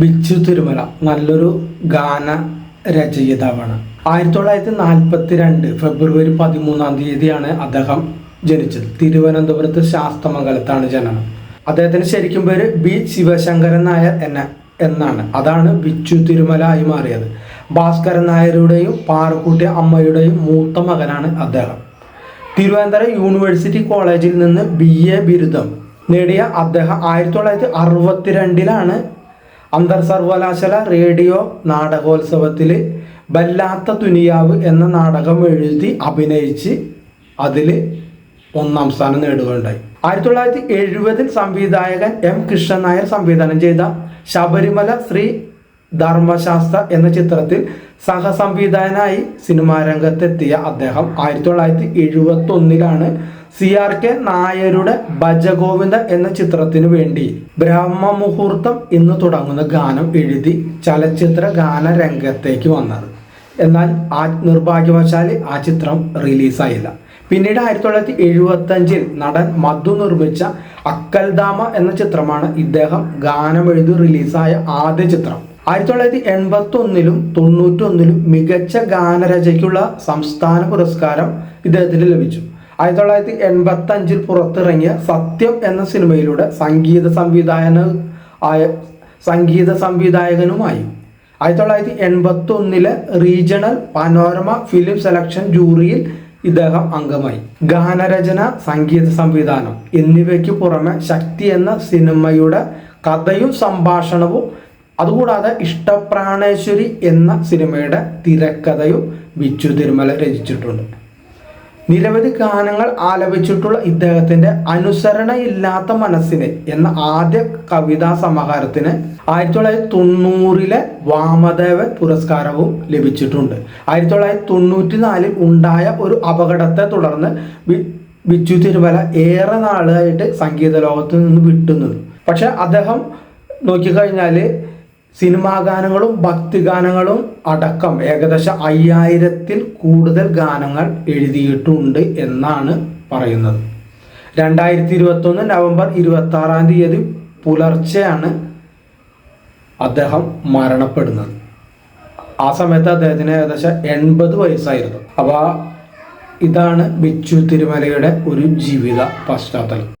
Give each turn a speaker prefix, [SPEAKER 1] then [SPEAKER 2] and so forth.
[SPEAKER 1] ബിച്ചു തിരുമല നല്ലൊരു ഗാന രചയിതാവാണ്. ആയിരത്തി തൊള്ളായിരത്തി നാൽപ്പത്തി രണ്ട് ഫെബ്രുവരി പതിമൂന്നാം തീയതിയാണ് അദ്ദേഹം ജനിച്ചത്. തിരുവനന്തപുരത്ത് ശാസ്തമംഗലത്താണ് ജനനം. അദ്ദേഹത്തിന് ശരിക്കും പേര് ബി ശിവശങ്കരൻ നായർ എന്ന എന്നാണ്. അതാണ് ബിച്ചു തിരുമല ആയി മാറിയത്. ഭാസ്കരൻ നായരുടെയും പാറക്കുട്ടി അമ്മയുടെയും മൂത്ത മകനാണ് അദ്ദേഹം. തിരുവനന്തപുരം യൂണിവേഴ്സിറ്റി കോളേജിൽ നിന്ന് ബി എ ബിരുദം നേടിയ അദ്ദേഹം ആയിരത്തി തൊള്ളായിരത്തി അറുപത്തിരണ്ടിലാണ് അന്തർ സർവകലാശാല റേഡിയോ നാടകോത്സവത്തിൽ ബല്ലാത്ത തുനിയാവ് എന്ന നാടകം എഴുതി അഭിനയിച്ച് അതിൽ ഒന്നാം സ്ഥാനം നേടുകയുണ്ടായി. ആയിരത്തി തൊള്ളായിരത്തി എഴുപതിൽ സംവിധായകൻ എം കൃഷ്ണൻ നായർ സംവിധാനം ചെയ്ത ശബരിമല ശ്രീ ധർമ്മശാസ്ത്ര എന്ന ചിത്രത്തിൽ സഹസംവിധായകനായി സിനിമാ രംഗത്തെത്തിയ അദ്ദേഹം ആയിരത്തി തൊള്ളായിരത്തി എഴുപത്തി ഒന്നിലാണ് സി ആർ കെ നായരുടെ ഭജഗോവിന്ദ എന്ന ചിത്രത്തിനു വേണ്ടി ബ്രഹ്മമുഹൂർത്തം എന്ന് തുടങ്ങുന്ന ഗാനം എഴുതി ചലച്ചിത്ര ഗാന രംഗത്തേക്ക് വന്നത്. എന്നാൽ ആ നിർഭാഗ്യവശാൽ ആ ചിത്രം റിലീസായില്ല. പിന്നീട് ആയിരത്തി തൊള്ളായിരത്തി എഴുപത്തി അഞ്ചിൽ നടൻ മധു നിർമ്മിച്ച അക്കൽദാമ എന്ന ചിത്രമാണ് ഇദ്ദേഹം ഗാനമെഴുതി റിലീസായ ആദ്യ ചിത്രം. ആയിരത്തി തൊള്ളായിരത്തി എൺപത്തി ഒന്നിലും തൊണ്ണൂറ്റി ഒന്നിലും മികച്ച ഗാനരചയ്ക്കുള്ള സംസ്ഥാന പുരസ്കാരം ഇദ്ദേഹത്തിന് ലഭിച്ചു. ആയിരത്തി തൊള്ളായിരത്തി എൺപത്തി അഞ്ചിൽ പുറത്തിറങ്ങിയ സത്യം എന്ന സിനിമയിലൂടെ സംഗീത സംവിധായന ആയ സംഗീത സംവിധായകനുമായി. ആയിരത്തി തൊള്ളായിരത്തി എൺപത്തി ഒന്നിലെ റീജിയണൽ പനോരമ ഫിലിം സെലക്ഷൻ ജൂറിയിൽ ഇദ്ദേഹം അംഗമായി. ഗാനരചന സംഗീത സംവിധാനം എന്നിവയ്ക്ക് പുറമെ ശക്തി എന്ന സിനിമയുടെ കഥയും സംഭാഷണവും അതുകൂടാതെ ഇഷ്ടപ്രാണേശ്വരി എന്ന സിനിമയുടെ തിരക്കഥയും ബിച്ചു തിരുമല രചിച്ചിട്ടുണ്ട്. നിരവധി ഗാനങ്ങൾ ആലപിച്ചിട്ടുള്ള ഇദ്ദേഹത്തിന്റെ അനുസരണയില്ലാത്ത മനസ്സിന് എന്ന ആദ്യ കവിതാ സമാഹാരത്തിന് ആയിരത്തി തൊള്ളായിരത്തി തൊണ്ണൂറിലെ വാമദേവൻ പുരസ്കാരവും ലഭിച്ചിട്ടുണ്ട്. ആയിരത്തി തൊള്ളായിരത്തി തൊണ്ണൂറ്റി നാലിൽ ഉണ്ടായ ഒരു അപകടത്തെ തുടർന്ന് ബിച്ചു തിരുമല ഏറെ നാളായിട്ട് സംഗീത ലോകത്ത് നിന്ന് വിട്ടുന്നു പക്ഷെ അദ്ദേഹം നോക്കിക്കഴിഞ്ഞാൽ സിനിമാ ഗാനങ്ങളും ഭക്തിഗാനങ്ങളും അടക്കം ഏകദേശം അയ്യായിരത്തിൽ കൂടുതൽ ഗാനങ്ങൾ എഴുതിയിട്ടുണ്ട് എന്നാണ് പറയുന്നത്. രണ്ടായിരത്തി ഇരുപത്തൊന്ന് നവംബർ ഇരുപത്തി ആറാം തീയതി പുലർച്ചെയാണ് അദ്ദേഹം മരണപ്പെടുന്നത്. ആ സമയത്ത് അദ്ദേഹത്തിന് ഏകദേശം എൺപത് വയസ്സായിരുന്നു. അപ്പോൾ ഇതാണ് ബിച്ചു തിരുമലയുടെ ഒരു ജീവിത പശ്ചാത്തലം.